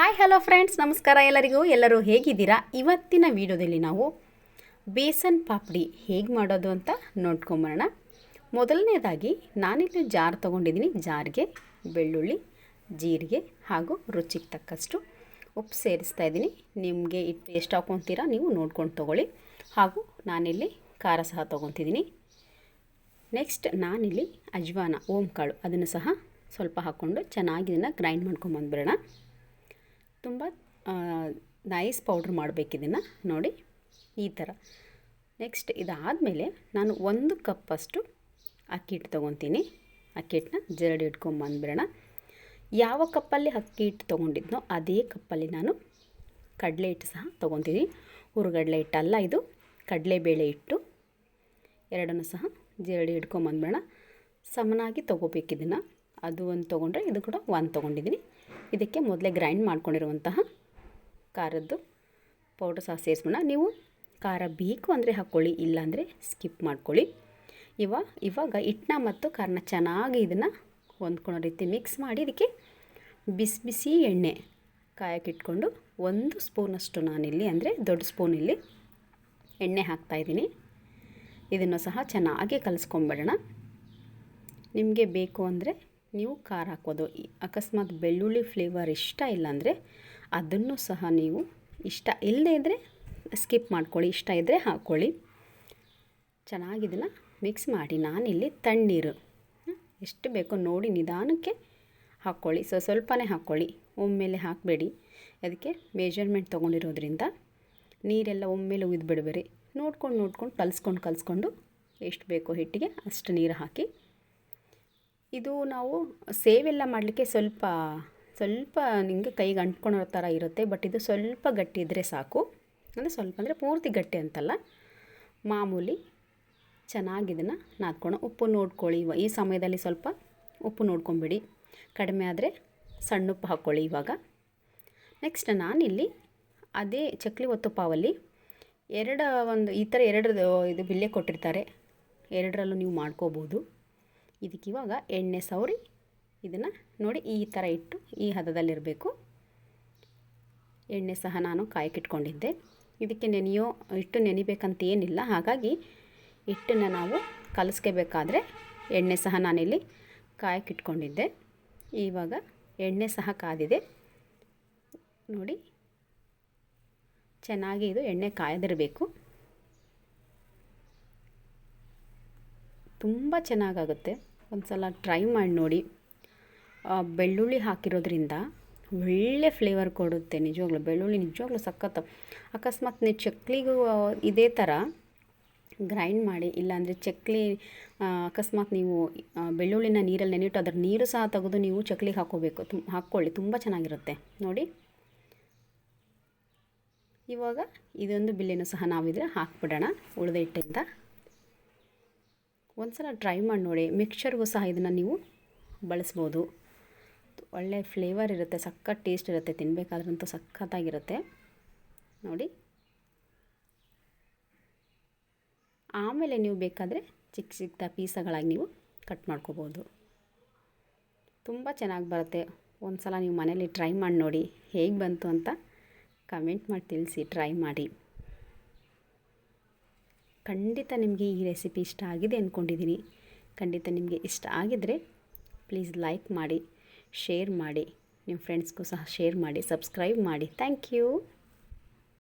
Hi hello friends ನಮಸ್ಕಾರ ಎಲ್ಲರಿಗೂ. ಎಲ್ಲರೂ ಹೇಗಿದ್ದೀರಾ? ಇವತ್ತಿನ ವಿಡಿಯೋದಲ್ಲಿ ನಾವು ಬೇಸನ್ ಪಾಪಡಿ ಹೇಗೆ ಮಾಡೋದು ಅಂತ ನೋಡ್ಕೊಂಬರೋಣ. ಮೊದಲನೇದಾಗಿ ನಾನಿಲ್ಲಿ ಜಾರ್ ತೊಗೊಂಡಿದ್ದೀನಿ. ಜಾರ್ಗೆ ಬೆಳ್ಳುಳ್ಳಿ, ಜೀರಿಗೆ ಹಾಗೂ ರುಚಿಗೆ ತಕ್ಕಷ್ಟು ಉಪ್ಪು ಸೇರಿಸ್ತಾ ಇದ್ದೀನಿ. ನಿಮಗೆ ಇಟ್ಟು ಎಷ್ಟು ಹಾಕೊತೀರಾ ನೀವು ನೋಡ್ಕೊಂಡು ತೊಗೊಳ್ಳಿ. ಹಾಗೂ ನಾನಿಲ್ಲಿ ಖಾರ ಸಹ ತೊಗೊತಿದ್ದೀನಿ. ನೆಕ್ಸ್ಟ್ ನಾನಿಲ್ಲಿ ಅಜ್ವಾನ ಓಂ ಕಾಳು ಅದನ್ನು ಸಹ ಸ್ವಲ್ಪ ಹಾಕ್ಕೊಂಡು ಚೆನ್ನಾಗಿ ಇದನ್ನು ಗ್ರೈಂಡ್ ಮಾಡ್ಕೊಂಬಂದ್ಬಿಡೋಣ. ತುಂಬ ನೈಸ್ ಪೌಡ್ರ್ ಮಾಡಬೇಕು ಇದನ್ನು ನೋಡಿ, ಈ ಥರ ನೆಕ್ಸ್ಟ್ ಇದಾದಮೇಲೆ ನಾನು ಒಂದು ಕಪ್ಪಷ್ಟು ಅಕ್ಕಿ ಹಿಟ್ಟು ತೊಗೊತೀನಿ. ಅಕ್ಕಿ ಹಿಟ್ಟನ್ನ ಜರಡಿ ಇಟ್ಕೊಂಬಂದ್ಬಿಡೋಣ ಯಾವ ಕಪ್ಪಲ್ಲಿ ಅಕ್ಕಿ ಹಿಟ್ಟು ತೊಗೊಂಡಿದ್ನೋ ಅದೇ ಕಪ್ಪಲ್ಲಿ ನಾನು ಕಡಲೆ ಹಿಟ್ಟು ಸಹ ತೊಗೊತೀನಿ. ಹುರುಗಡಲೆ ಹಿಟ್ಟಲ್ಲ ಇದು, ಕಡಲೆಬೇಳೆ ಹಿಟ್ಟು. ಎರಡನ್ನೂ ಸಹ ಜರಡಿ ಹಿಡ್ಕೊಂಬಂದ್ಬೇಡ ಸಮನಾಗಿ ತೊಗೋಬೇಕು ಇದನ್ನು. ಅದು ಒಂದು ತೊಗೊಂಡ್ರೆ ಇದು ಕೂಡ ಒಂದು ತೊಗೊಂಡಿದ್ದೀನಿ. ಇದಕ್ಕೆ ಮೊದಲೇ ಗ್ರೈಂಡ್ ಮಾಡ್ಕೊಂಡಿರುವಂತಹ ಖಾರದ್ದು ಪೌಡ್ರ್ ಸಹ ಸೇರಿಸ್ಬೋಣ ನೀವು ಖಾರ ಬೇಕು ಅಂದರೆ ಹಾಕ್ಕೊಳ್ಳಿ ಇಲ್ಲಾಂದರೆ ಸ್ಕಿಪ್ ಮಾಡ್ಕೊಳ್ಳಿ. ಇವಾಗ ಇವಾಗ ಹಿಟ್ಟನ್ನ ಮತ್ತು ಖಾರನ ಚೆನ್ನಾಗಿ ಇದನ್ನು ಹೊಂದ್ಕೊಳ್ಳೋ ರೀತಿ ಮಿಕ್ಸ್ ಮಾಡಿ ಇದಕ್ಕೆ ಬಿಸಿ ಬಿಸಿ ಎಣ್ಣೆ ಕಾಯಕ್ಕಿಟ್ಕೊಂಡು ಒಂದು ಸ್ಪೂನಷ್ಟು ನಾನಿಲ್ಲಿ ಅಂದರೆ ದೊಡ್ಡ ಸ್ಪೂನಲ್ಲಿ ಎಣ್ಣೆ ಹಾಕ್ತಾಯಿದ್ದೀನಿ ಇದನ್ನು ಸಹ ಚೆನ್ನಾಗಿ ಕಲಿಸ್ಕೊಂಬಿಡೋಣ. ನಿಮಗೆ ಬೇಕು ಅಂದರೆ ನೀವು ಖಾರ ಹಾಕ್ಬೋದು. ಅಕಸ್ಮಾತ್ ಬೆಳ್ಳುಳ್ಳಿ ಫ್ಲೇವರ್ ಇಷ್ಟ ಇಲ್ಲಾಂದರೆ ಅದನ್ನು ಸಹ ನೀವು ಇಷ್ಟ ಇಲ್ಲದೇ ಇದ್ದರೆ ಸ್ಕಿಪ್ ಮಾಡ್ಕೊಳ್ಳಿ. ಇಷ್ಟ ಇದ್ದರೆ ಹಾಕ್ಕೊಳ್ಳಿ. ಚೆನ್ನಾಗಿ ಇದನ್ನು ಮಿಕ್ಸ್ ಮಾಡಿ. ನಾನಿಲ್ಲಿ ತಣ್ಣೀರು. ಎಷ್ಟು ಬೇಕೋ ನೋಡಿ ನಿಧಾನಕ್ಕೆ ಹಾಕ್ಕೊಳ್ಳಿ. ಸೊ, ಸ್ವಲ್ಪನೇ ಹಾಕ್ಕೊಳ್ಳಿ. ಒಮ್ಮೆಲೆ ಹಾಕಬೇಡಿ. ಅದಕ್ಕೆ ಮೆಜರ್ಮೆಂಟ್ ತೊಗೊಂಡಿರೋದ್ರಿಂದ ನೀರೆಲ್ಲ ಒಮ್ಮೆಲೆ ಉಯ್ದುಬಿಡಬೇಡಿ ನೋಡ್ಕೊಂಡು ನೋಡ್ಕೊಂಡು, ಕಲಿಸ್ಕೊಂಡು ಕಲಿಸ್ಕೊಂಡು ಎಷ್ಟು ಬೇಕೋ ಹಿಟ್ಟಿಗೆ ಅಷ್ಟು ನೀರು ಹಾಕಿ ಇದು ನಾವು ಸೇವೆಲ್ಲ ಮಾಡಲಿಕ್ಕೆ ಸ್ವಲ್ಪ ಸ್ವಲ್ಪ ನಿಮಗೆ ಕೈಗೆ ಅಂಟ್ಕೊಳೋ ಥರ ಇರುತ್ತೆ, ಬಟ್ ಇದು ಸ್ವಲ್ಪ ಗಟ್ಟಿ ಇದ್ದರೆ ಸಾಕು. ಅಂದರೆ ಸ್ವಲ್ಪ, ಅಂದರೆ ಪೂರ್ತಿ ಗಟ್ಟಿ ಅಂತಲ್ಲ. ಮಾಮೂಲಿ ಚೆನ್ನಾಗಿ ಇದನ್ನು ನಾದ್ಕೊಂಡು ಉಪ್ಪು ನೋಡ್ಕೊಳ್ಳಿ. ಈ ಸಮಯದಲ್ಲಿ ಸ್ವಲ್ಪ ಉಪ್ಪು ನೋಡ್ಕೊಂಬಿಡಿ. ಕಡಿಮೆ ಆದರೆ ಸಣ್ಣ ಉಪ್ಪು ಹಾಕ್ಕೊಳ್ಳಿ ಇವಾಗ. ನೆಕ್ಸ್ಟ್ ನಾನಿಲ್ಲಿ ಅದೇ ಚಕ್ಲಿ ಒತ್ತು ಪಾವಲ್ಲಿ ಎರಡು ಒಂದು, ಈ ಥರ ಎರಡು ಇದು ಬಿಲ್ಲೆ ಕೊಟ್ಟಿರ್ತಾರೆ. ಎರಡರಲ್ಲೂ ನೀವು ಮಾಡ್ಕೋಬೋದು. ಇದಕ್ಕೆ ಇವಾಗ ಎಣ್ಣೆ ಸೌರಿ ಇದನ್ನು ನೋಡಿ ಈ ಥರ ಇಟ್ಟು ಈ ಹದದಲ್ಲಿರಬೇಕು. ಎಣ್ಣೆ ಸಹ ನಾನು ಕಾಯಕ್ಕಿಟ್ಕೊಂಡಿದ್ದೆ ಇದಕ್ಕೆ ನೆನೆಯೋ, ಇಟ್ಟು ನೆನಿಬೇಕಂತ ಏನಿಲ್ಲ. ಹಾಗಾಗಿ ಹಿಟ್ಟನ್ನು ನಾವು ಕಲಿಸ್ಕೋಬೇಕಾದ್ರೆ ಎಣ್ಣೆ ಸಹ ನಾನಿಲ್ಲಿ ಕಾಯಕ್ಕಿಟ್ಕೊಂಡಿದ್ದೆ ಇವಾಗ ಎಣ್ಣೆ ಸಹ ಕಾದಿದೆ. ನೋಡಿ, ಚೆನ್ನಾಗಿ ಇದು ಎಣ್ಣೆ ಕಾಯ್ದಿರಬೇಕು. ತುಂಬ ಚೆನ್ನಾಗಾಗುತ್ತೆ. ಒಂದು ಸಲ ಟ್ರೈ ಮಾಡಿ ನೋಡಿ. ಬೆಳ್ಳುಳ್ಳಿ ಹಾಕಿರೋದ್ರಿಂದ ಒಳ್ಳೆ ಫ್ಲೇವರ್ ಕೊಡುತ್ತೆ ನಿಜವಾಗ್ಲೂ. ಬೆಳ್ಳುಳ್ಳಿ ನಿಜವಾಗ್ಲೂ ಸಖತ್ತು. ಅಕಸ್ಮಾತ್ ನೀವು ಚಕ್ಲಿಗೂ ಇದೇ ಥರ ಗ್ರೈಂಡ್ ಮಾಡಿ, ಇಲ್ಲಾಂದರೆ ಚಕ್ಲಿ ಅಕಸ್ಮಾತ್ ನೀವು ಬೆಳ್ಳುಳ್ಳಿನ ನೀರಲ್ಲಿ ನೆನೆಯಿಟ್ಟು ಅದರ ನೀರು ಸಹ ತೆಗೆದು ನೀವು ಚಕ್ಲಿಗೆ ಹಾಕೋಬೇಕು ತು ಹಾಕ್ಕೊಳ್ಳಿ, ತುಂಬ ಚೆನ್ನಾಗಿರುತ್ತೆ. ನೋಡಿ. ಇವಾಗ ಇದೊಂದು ಬಿಲ್ಲೆನೂ ಸಹ ನಾವಿದ್ರೆ ಹಾಕ್ಬಿಡೋಣ. ಉಳಿದ ಹಿಟ್ಟಿಂದ ಒಂದು ಸಲ ಟ್ರೈ ಮಾಡಿ ನೋಡಿ. ಮಿಕ್ಸರ್ಗೂ ಸಹ ಇದನ್ನು ನೀವು ಬಳಸ್ಬೋದು. ಒಳ್ಳೆ ಫ್ಲೇವರ್ ಇರುತ್ತೆ, ಸಖತ್ ಟೇಸ್ಟ್ ಇರುತ್ತೆ ತಿನ್ನಬೇಕಾದ್ರಂತೂ ಸಖತ್ತಾಗಿರುತ್ತೆ. ನೋಡಿ. ಆಮೇಲೆ ನೀವು ಬೇಕಾದರೆ ಚಿಕ್ಕ ಚಿಕ್ಕ ಪೀಸಗಳಾಗಿ ನೀವು ಕಟ್ ಮಾಡ್ಕೋಬೋದು. ತುಂಬ ಚೆನ್ನಾಗಿ ಬರುತ್ತೆ. ಒಂದು ಸಲ ನೀವು ಮನೇಲಿ ಟ್ರೈ ಮಾಡಿ ನೋಡಿ ಹೇಗೆ ಬಂತು ಅಂತ ಕಮೆಂಟ್ ಮಾಡಿ ತಿಳಿಸಿ ಟ್ರೈ ಮಾಡಿ. ಖಂಡಿತ ನಿಮಗೆ ಈ ರೆಸಿಪಿ ಇಷ್ಟ ಆಗಿದೆ ಅಂದ್ಕೊಂಡಿದ್ದೀನಿ ಖಂಡಿತ ನಿಮಗೆ ಇಷ್ಟ ಆಗಿದ್ದರೆ ಪ್ಲೀಸ್ ಲೈಕ್ ಮಾಡಿ ಶೇರ್ ಮಾಡಿ ನಿಮ್ಮ ಫ್ರೆಂಡ್ಸ್ಗೂ ಸಹ ಶೇರ್ ಮಾಡಿ ಸಬ್ಸ್ಕ್ರೈಬ್ ಮಾಡಿ. Thank you